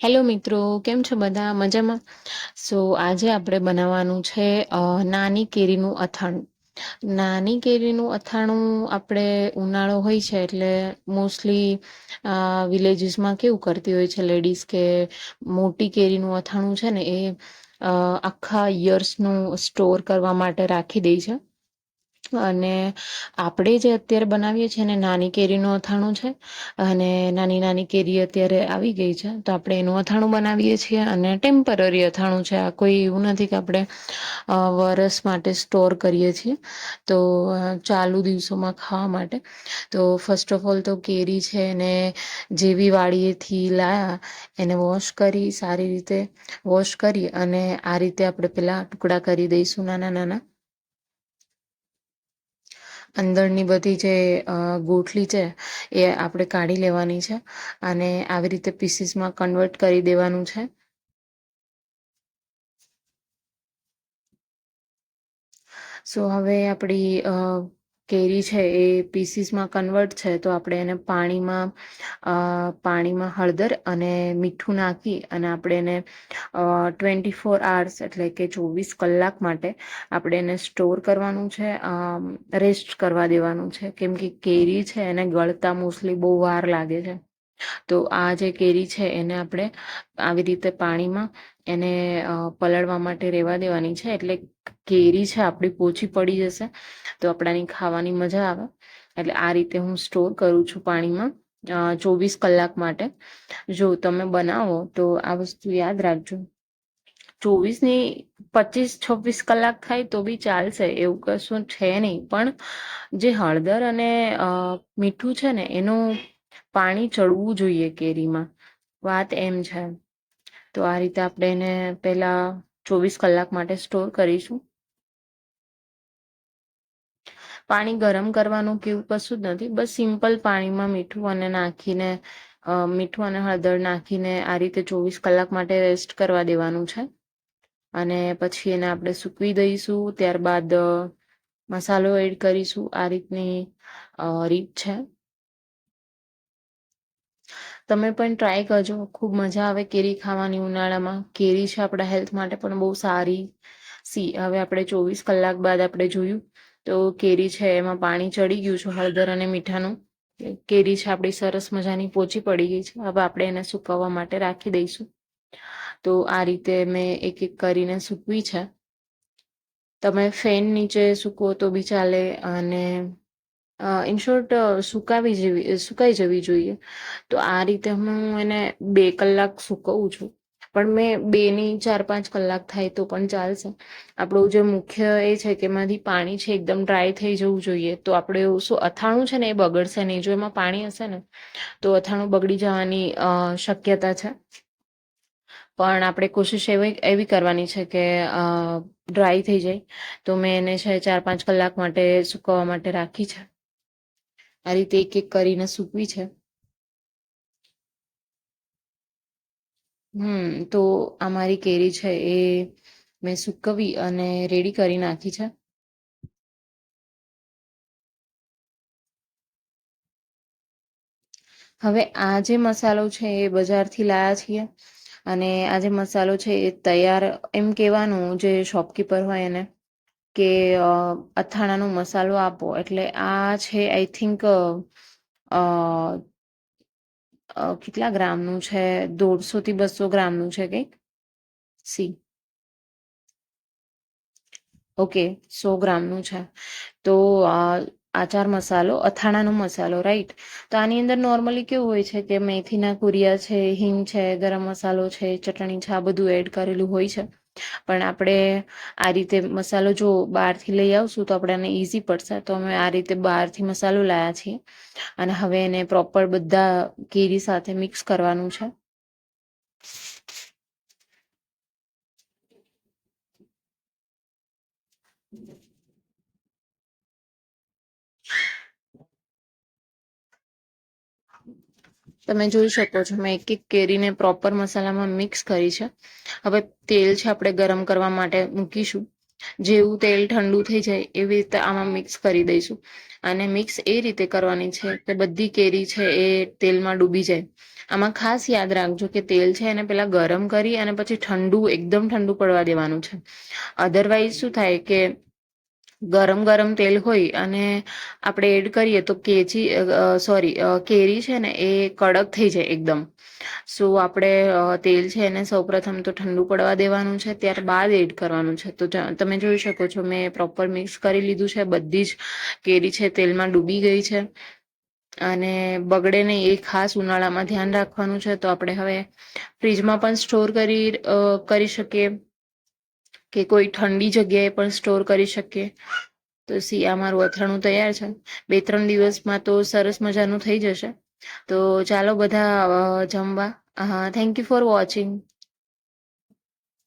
Hello મિત્રો, કેમ છો બધા? મજામાં? સો આજે આપણે બનાવવાનું છે નાની કેરીનું અથાણું. નાની કેરીનું અથાણું આપણે ઉનાળો હોય છે એટલે મોસ્ટલી વિલેજીસમાં કેવું કરતી હોય છે લેડીઝ કે મોટી કેરીનું અથાણું છે ને એ આખા યર્સનું સ્ટોર કરવા માટે રાખી દે છે. અને આપણે જે અત્યારે બનાવીએ છીએ ને નાની કેરીનું અથાણું છે, અને નાની નાની કેરી અત્યારે આવી ગઈ છે, તો આપણે એનું અથાણું બનાવીએ છીએ અને ટેમ્પરરી અથાણું છે. આ કોઈ એવું નથી કે આપણે વરસ માટે સ્ટોર કરીએ છીએ. તો ચાલુ દિવસોમાં ખાવા માટે. તો ફર્સ્ટ ઓફ ઓલ તો કેરી છે એને જેવી વાડીએથી લાયા એને વોશ કરી, સારી રીતે વોશ કરી અને આ રીતે આપણે પેલા ટુકડા કરી દઈશું નાના નાના. અંદરની બધી જે ગોઠલી છે, એ આપણે કાઢી લેવાની છે અને આવી રીતે પીસીસમાં કન્વર્ટ કરી દેવાનું છે. સો હવે આપણી કેરી છે એ પીસીસમાં કન્વર્ટ છે, તો આપણે એને પાણીમાં પાણીમાં હળદર અને મીઠું નાખી અને આપણે એને ટ્વેન્ટી ફોર આવર્સ એટલે કે ચોવીસ કલાક માટે આપણે એને સ્ટોર કરવાનું છે રેસ્ટ કરવા દેવાનું છે. કેમ કે કેરી છે એને ગળતા મોસ્ટલી બહુ વાર લાગે છે. તો આ જે કેરી છે એને આપણે આવી રીતે પાણીમાં એને પલળવા માટે રહેવા દેવાની છે. એટલે કેરી છે આપણી પોચી પડી જશે તો આપણાની ખાવાની મજા આવે. એટલે આ રીતે હું સ્ટોર કરું છું પાણીમાં ચોવીસ કલાક માટે. જો તમે બનાવો તો આ વસ્તુ યાદ રાખજો. ચોવીસની પચીસ, છવ્વીસ કલાક થાય તો બી ચાલશે, એવું કશું છે નહીં. પણ જે હળદર અને મીઠું છે ને એનું પાણી ચડવું જોઈએ કેરીમાં. વાત એમ છે. તો આ રીતે આપણે એને પહેલા ચોવીસ કલાક માટે સ્ટોર કરીશું. પાણી ગરમ કરવાનું કેવું કશું જ નથી. બસ સિમ્પલ પાણીમાં મીઠું અને નાખીને મીઠું અને હળદર નાખીને આ રીતે ચોવીસ કલાક માટે રેસ્ટ કરવા દેવાનું છે. અને પછી એને આપણે સૂકવી દઈશું. ત્યારબાદ મસાલો એડ કરીશું. આ રીતની રીત છે. તમે પણ ટ્રાય કરજો. ખૂબ મજા આવે કેરી ખાવાની ઉનાળામાં. કેરી છે આપણા હેલ્થ માટે પણ બહુ સારી. સી, હવે આપણે ચોવીસ કલાક બાદ આપણે જોયું તો કેરી છે એમાં પાણી ચડી ગયું છે, હળદર અને મીઠાનું. કેરી છે આપણી સરસ મજાની પોચી પડી ગઈ છે. હવે આપણે એને સુકવવા માટે રાખી દઈશું. તો આ રીતે મેં એક એક કરીને સૂકવી છે. તમે ફેન નીચે સૂકવો તો બી ચાલે અને ઇનશોર્ટ સુકાવી જેવી સુકાઈ જવી જોઈએ. તો આ રીતે હું એને બે કલાક સુકવું છું. પણ મેં બે ની ચાર પાંચ કલાક થાય તો પણ ચાલશે. આપણું જે મુખ્ય એ છે કે એમાંથી પાણી છે એકદમ ડ્રાય થઈ જવું જોઈએ. તો આપણે શું અથાણું છે ને એ બગડશે નહીં. જો એમાં પાણી હશે ને, તો અથાણું બગડી જવાની શક્યતા છે. પણ આપણે કોશિશ એવી એવી કરવાની છે કે ડ્રાય થઈ જાય. તો મેં એને છે ચાર પાંચ કલાક માટે સુકવવા માટે રાખી છે. આ રીતે એક એક કરીને સૂકવી છે. હમ, તો આ મારી કેરી છે એ મેં સૂકવી અને રેડી કરી નાખી છે. હવે આ જે મસાલો છે એ બજારથી લાયા છીએ અને આ જે મસાલો છે એ તૈયાર, એમ કહેવાનું, જે શોપકીપર હોય એને. કે અથાણાનો મસાલો આપો. એટલે આ છે આઈ થિંક કેટલા ગ્રામનું છે? દોઢસો થી બસો ગ્રામનું છે કંઈક? સી. ઓકે, સો ગ્રામનું છે. તો આચાર મસાલો, અથાણાનો મસાલો, રાઈટ? તો આની અંદર નોર્મલી કેવું હોય છે કે મેથીના કુરિયા છે, હિંગ છે, ગરમ મસાલો છે, ચટણી છે, આ બધું એડ કરેલું હોય છે. પણ આપણે આ રીતે મસાલો જો બહારથી લઈ આવશું તો આપણને ઇઝી પડશે. તો અમે આ રીતે બહારથી મસાલો લાયા છીએ. અને હવે એને પ્રોપર બધા કેરી સાથે મિક્સ કરવાનું છે. તમે જોઈ શકો છો, મેં એક એક કેરીને પ્રોપર મસાલામાં મિક્સ કરી છે. હવે તેલ છે આપણે ગરમ કરવા માટે મૂકીશું. જેવું તેલ ઠંડુ થઈ જાય એવી રીતે આમાં મિક્સ કરી દઈશું. અને મિક્સ એ રીતે કરવાની છે કે બધી કેરી છે એ તેલમાં ડૂબી જાય. આમાં ખાસ યાદ રાખજો કે તેલ છે એને પેલા ગરમ કરી અને પછી ઠંડુ, એકદમ ઠંડુ પડવા દેવાનું છે. અધરવાઇઝ શું થાય કે ગરમ ગરમ તેલ હોય અને આપણે એડ કરીએ તો કેચી સોરી કેરી છે ને એ કડક થઈ જાય એકદમ. સો આપણે તેલ છે એને સૌપ્રથમ તો ઠંડુ પડવા દેવાનું છે, ત્યારબાદ એડ કરવાનું છે. તો તમે જોઈ શકો છો મેં પ્રોપર મિક્સ કરી લીધું છે, બધી જ કેરી છે તેલમાં ડૂબી ગઈ છે. અને બગડે નહીં, એ ખાસ ઉનાળામાં ધ્યાન રાખવાનું છે. તો આપણે હવે ફ્રીજમાં પણ સ્ટોર કરી કરી શકીએ. કે કોઈ ઠંડી જગ્યાએ પણ સ્ટોર કરી શકીએ તો સી આ મારું અથાણું તૈયાર છે. બે ત્રણ દિવસમાં તો સરસ મજાનું થઈ જશે. તો ચાલો બધા જમવા. Thank you for watching